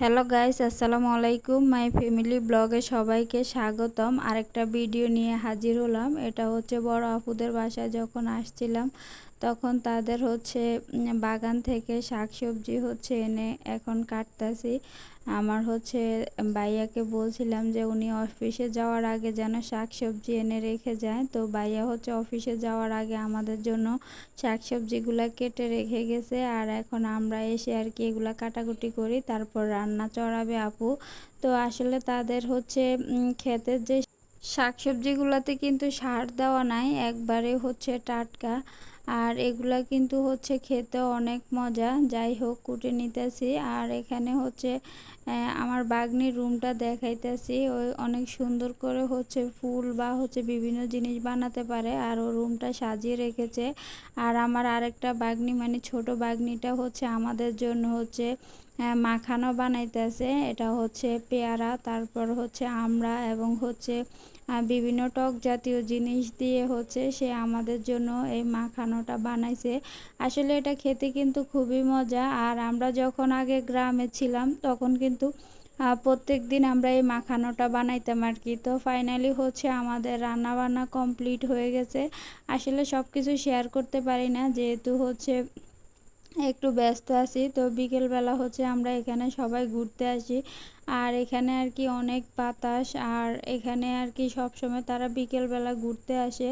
Hello guys আসসালামু আলাইকুম my family ব্লগে সবাইকে স্বাগতম। আরেকটা ভিডিও নিয়ে হাজির হলাম। এটা হচ্ছে বড় আপুদের বাসায় যখন আসছিলাম তখন তাদের হচ্ছে বাগান থেকে শাকসবজি হচ্ছে এনে এখন কাটতেছি। আমার হচ্ছে বাইয়াকে বলছিলাম যে উনি অফিসে যাওয়ার আগে যেন শাকসবজি এনে রেখে যায়। তো বাইয়া হচ্ছে অফিসে যাওয়ার আগে আমাদের জন্য শাকসবজিগুলো কেটে রেখে গেছে। আর এখন আমরা এসে আর কি এগুলা কাটাকুটি করি, তারপর রান্না চড়াবে আপু। তো আসলে তাদের হচ্ছে ক্ষেতের যে শাকসবজিগুলোতে কিন্তু সার দেওয়া নাই, একবারে হচ্ছে টাটকা। আর এগুলা কিন্তু হচ্ছে খেতে অনেক মজা। যাই হোক, কুটে নিতেছি। আর এখানে হচ্ছে আমার বাগনির রুমটা দেখাইতেছি। ওই অনেক সুন্দর করে হচ্ছে ফুল বা হচ্ছে বিভিন্ন জিনিস বানাতে পারে আর ও রুমটা সাজিয়ে রেখেছে। আর আমার আরেকটা বাগনি মানে ছোট বাগনিটা হচ্ছে আমাদের জন্য হচ্ছে মাখানো বানাইতেছে। এটা হচ্ছে পেয়ারা, তারপর হচ্ছে আমরা এবং হচ্ছে বিভিন্ন টক জাতীয় জিনিস দিয়ে হচ্ছে সে আমাদের জন্য এই মাখানোটা বানাইছে। আসলে এটা খেতে কিন্তু খুবই মজা। আর আমরা যখন আগে গ্রামে ছিলাম, তখন কিন্তু প্রত্যেক দিন আমরা এই মাখানোটা বানাইতাম আর কি। তো ফাইনালি হচ্ছে আমাদের রান্না বান্না কমপ্লিট হয়ে গেছে। আসলে সব কিছু শেয়ার করতে পারি না, যেহেতু হচ্ছে একটু ব্যস্ত আছি। তো বিকেলবেলা হচ্ছে আমরা এখানে সবাই ঘুরতে আসি। আর এখানে আর কি অনেক বাতাস। আর এখানে আর কি সবসময় তারা বিকেলবেলা ঘুরতে আসে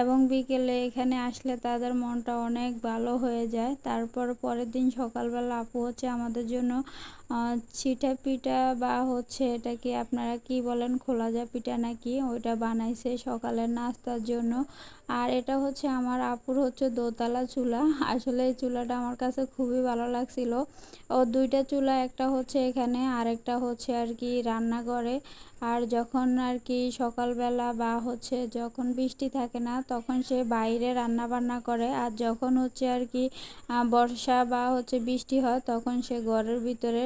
এবং বিকেলে এখানে আসলে তাদের মনটা অনেক ভালো হয়ে যায়। তারপর পরের দিন সকালবেলা আপু হচ্ছে আমাদের জন্য ছিটা পিঠা বা হচ্ছে এটা কি আপনারা কি বলেন খোলা যা পিঠা নাকি, ওইটা বানাইছে সকালের নাস্তার জন্য। আর এটা হচ্ছে আমার আপুর হচ্ছে দোতলা চুলা। আসলে এই চুলাটা আমার কাছে খুবই ভালো লাগছিল। ও দুইটা চুলা, একটা হচ্ছে এখানে আর একটা হচ্ছে আর কি রান্নাঘরে। আর যখন আর কি সকালবেলা বা হচ্ছে যখন বৃষ্টি থাকে না, তখন সে বাইরে রান্না বান্না করে। আর যখন হচ্ছে আর কি বর্ষা বা হচ্ছে বৃষ্টি হয়, তখন সে ঘরের ভিতরে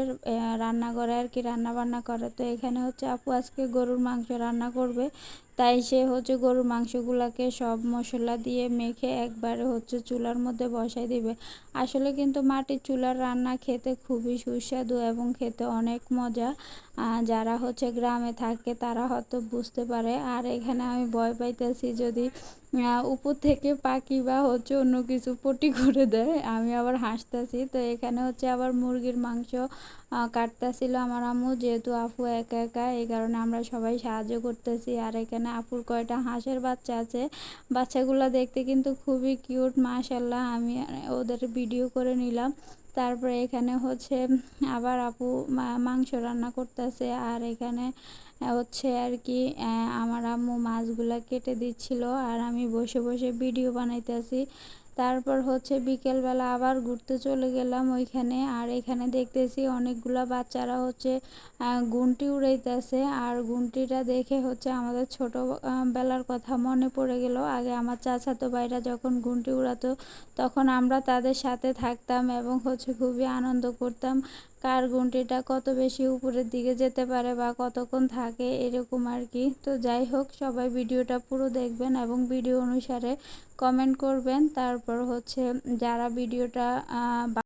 রান্নাঘরে আর কি রান্না বান্না করে। তো এখানে হচ্ছে আপু আজকে গরুর মাংস রান্না করবে। তাই সে হচ্ছে গরুর মাংসগুলোকে সব মশলা দিয়ে মেখে একবারে হচ্ছে চুলার মধ্যে বসাই দিবে। আসলে কিন্তু মাটির চুলার রান্না খেতে খুবই সুস্বাদু এবং খেতে অনেক মজা। যারা হচ্ছে গ্রামে থাকে তারা হয়তো বুঝতে পারে। আর এখানে আমি ভয় পাইতেছি যদি উপর থেকে পাখি বা হচ্ছে অন্য কিছু পটি করে দেয়, আমি আবার হাসতেছি। তো এখানে হচ্ছে আবার মুরগির মাংস কাটতেছিল আমার আম্মু, যেহেতু আপু একা একা, এই কারণে আমরা সবাই সাহায্য করতেছি। আর এখানে আপুর কয়টা হাঁসের বাচ্চা আছে, বাচ্চাগুলো দেখতে কিন্তু খুবই কিউট মাশাল্লাহ আমি ওদের ভিডিও করে নিলাম। তারপরে এখানে হচ্ছে আবার আপু মাংস রান্না করতেছে। আর এখানে হচ্ছে আর কি আমার আম্মু মাছগুলা কেটে দিচ্ছিল। আর আমি বসে বসে ভিডিও বানাইতেছি। তারপর হচ্ছে বিকেলবেলা আবার ঘুরতে চলে গেলাম ওইখানে। আর এখানে দেখতেছি অনেকগুলো বাচ্চারা হচ্ছে গুনটি উড়াইতেছে। আর গুনটিটা দেখে হচ্ছে আমাদের ছোট বেলার কথা মনে পড়ে গেল। আগে আমার চাচাতো ভাইরা যখন গুনটি উড়াতো, তখন আমরা তাদের সাথে থাকতাম এবং হচ্ছে খুবই আনন্দ করতাম। কার গুনটিটা কত বেশি উপরের দিকে যেতে পারে বা কতক্ষণ থাকে এরকম আর কি। তো যাই হোক, সবাই ভিডিওটা পুরো দেখবেন এবং ভিডিও অনুসারে কমেন্ট করবেন। তারপর হচ্ছে, যারা ভিডিওটা